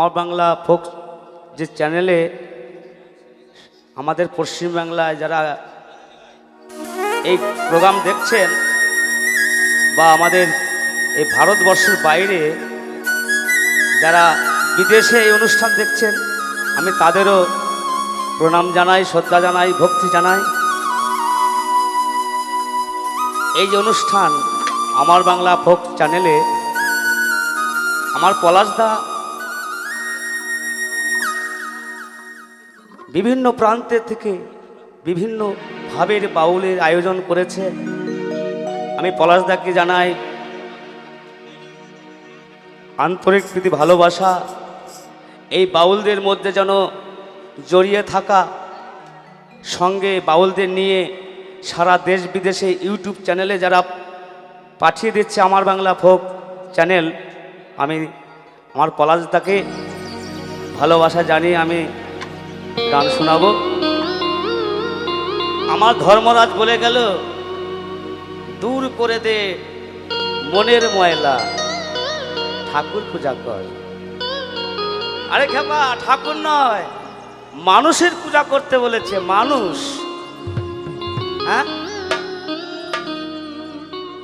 আমার বাংলা ফোক যে চ্যানেলে আমাদের পশ্চিমবাংলায় যারা এই প্রোগ্রাম দেখছেন বা আমাদের এই ভারতবর্ষের বাইরে যারা বিদেশে এই অনুষ্ঠান দেখছেন, আমি তাদেরও প্রণাম জানাই, শ্রদ্ধা জানাই, ভক্তি জানাই। এই যে অনুষ্ঠান আমার বাংলা ফোক চ্যানেলে, আমার পলাশদা বিভিন্ন প্রান্তে থেকে বিভিন্ন ভাবের বাউলের আয়োজন করেছে। আমি পলাশদাকে জানাই, আন্তরিক প্রীতি, ভালোবাসা, এই বাউলদের মধ্যে যেন জড়িয়ে থাকা, সঙ্গে বাউলদের নিয়ে সারা দেশ বিদেশে ইউটিউব চ্যানেলে যারা পাঠিয়ে দিচ্ছে আমার বাংলা ফোক চ্যানেল, আমি আমার পলাশদাকে ভালোবাসা জানিয়ে আমি গান শোনাবো? আমার ধর্মরাজ বলে গেল, দূর করে দে মনের ময়লা, ঠাকুর পূজা কর। আরে খেপা, ঠাকুর নয়, মানুষের পূজা করতে বলেছে, মানুষ। হ্যাঁ?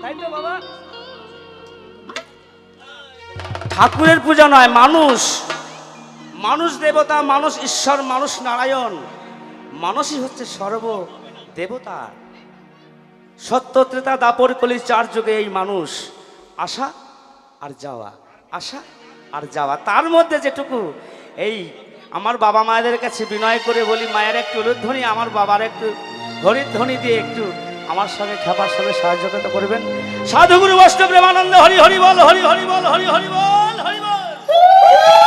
তাই তো বাবা। ঠাকুরের পূজা নয়, মানুষ। মানুষ দেবতা, মানুষ ঈশ্বর, মানুষ নারায়ণ। মানুষই হচ্ছে সর্ব দেবতা সত্য, ত্রেতা, দাপর কলি চার যুগে এই মানুষ। আসা আর যাওয়া। আসা আর যাওয়া। তার মধ্যে যেটুকু, এই আমার বাবা মায়েদের কাছে বিনয় করে বলি, মায়ের একটু উলুধ্বনি আমার বাবার একটু হরির ধ্বনি দিয়ে একটু আমার সঙ্গে খেপার সঙ্গে সহযোগিতা করবেন। সাধুগুরু বৈষ্ণব প্রেমানন্দ, হরি হরি বল, হরি হরি বল, হরি হরি বল হরি বল।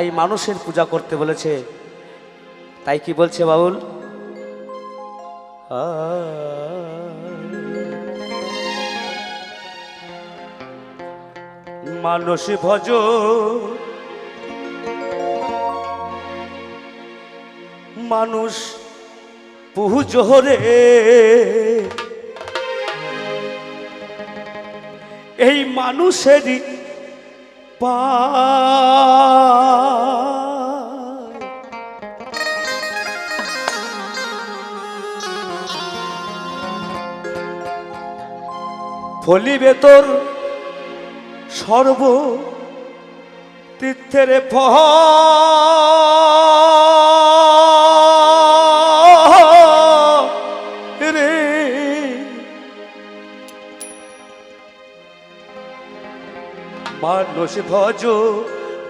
তাই মানুষের পূজা করতে বলেছে। তাই কি বলছে বাউল? মানুষ ভজ। মানুষ পুজোরে এই মানুষেরই পায় ফলিবে তোর সর্ব তীর্থের রে। মানুষ ভজ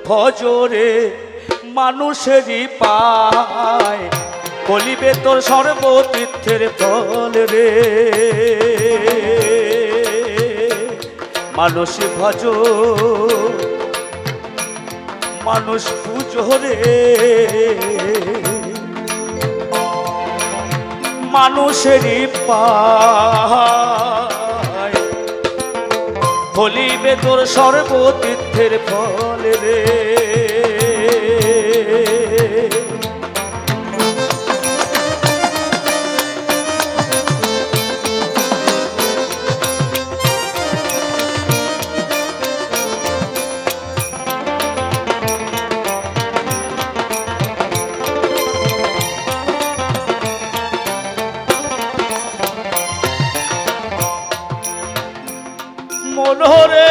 ভজ রে, মানুষেরই পায়। বলিবে তোর সর্বতীর্থের ফল রে। মানুষ ভজ মানুষ পুজো রে। মানুষেরই পায় হলি তোর সর্বতীর্থের ফল রে। মনোরে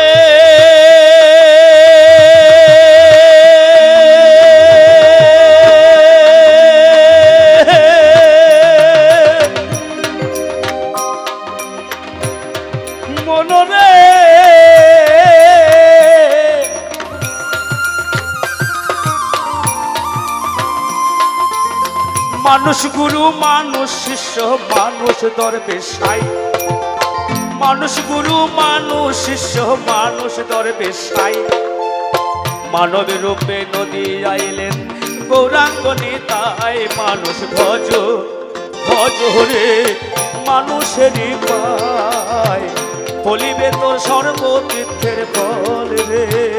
মানুষ গুরু মানুষ শিষ্য মানুষ দরবেশ সাই মানুষ গুরু, মানুষ শিষ্য, মানুষ দরবে সাই মানব রূপে নদী আইলেন, গৌরাঙ্গ তাই মানুষ ভজ ভজ হরে মানুষেরই পায়। বলিবে তোর সর্বতীর্থের ফল রে।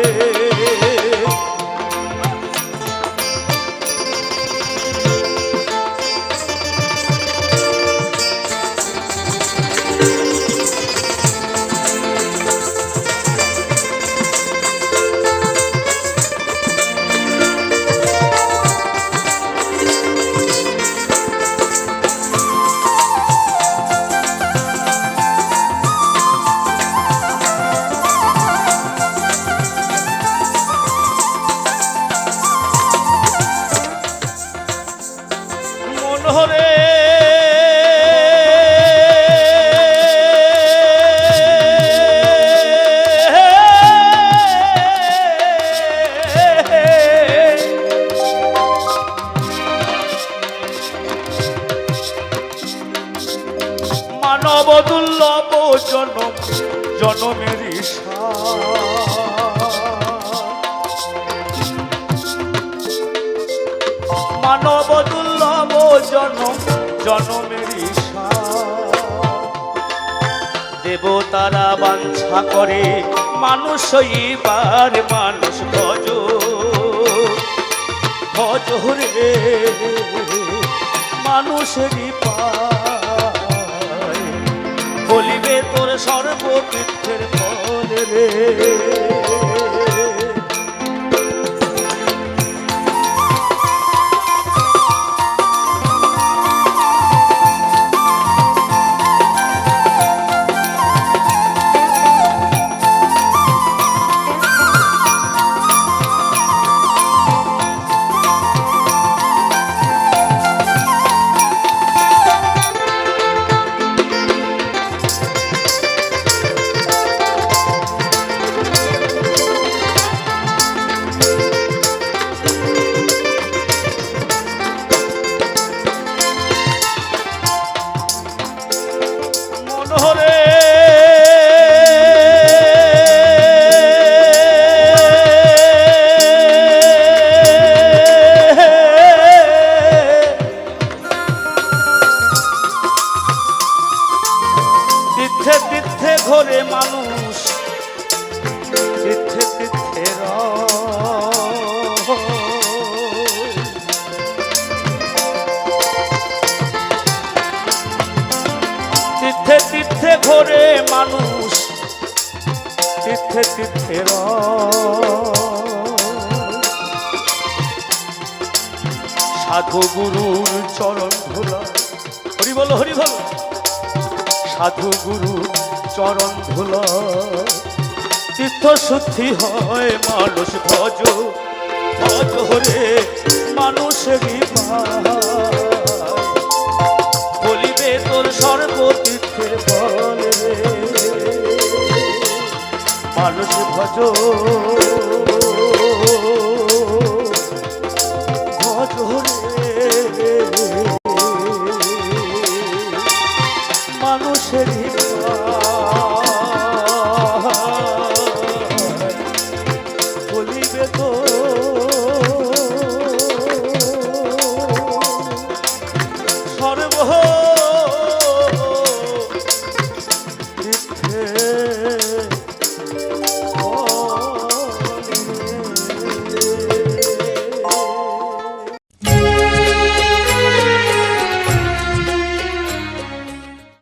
জনম, জনমের মানব দুর্লভ জনম, জনমের দেবতারা বাঞ্ছা করে মানুষ হইবার মানুষ ভজ। ভজ রে মানুষেরই পায় সর্বতীর্থের পরে রে। সাধু গুরুর চরণ ধুলা। হরি বল হরি বল। সাধু গুরু চরণ ধুলা। তীর্থ শুদ্ধি হয় মানুষ ভজ ভজ হরে পায় বলিবে তোর সর্বতীর্থের বল মানুষ ভজ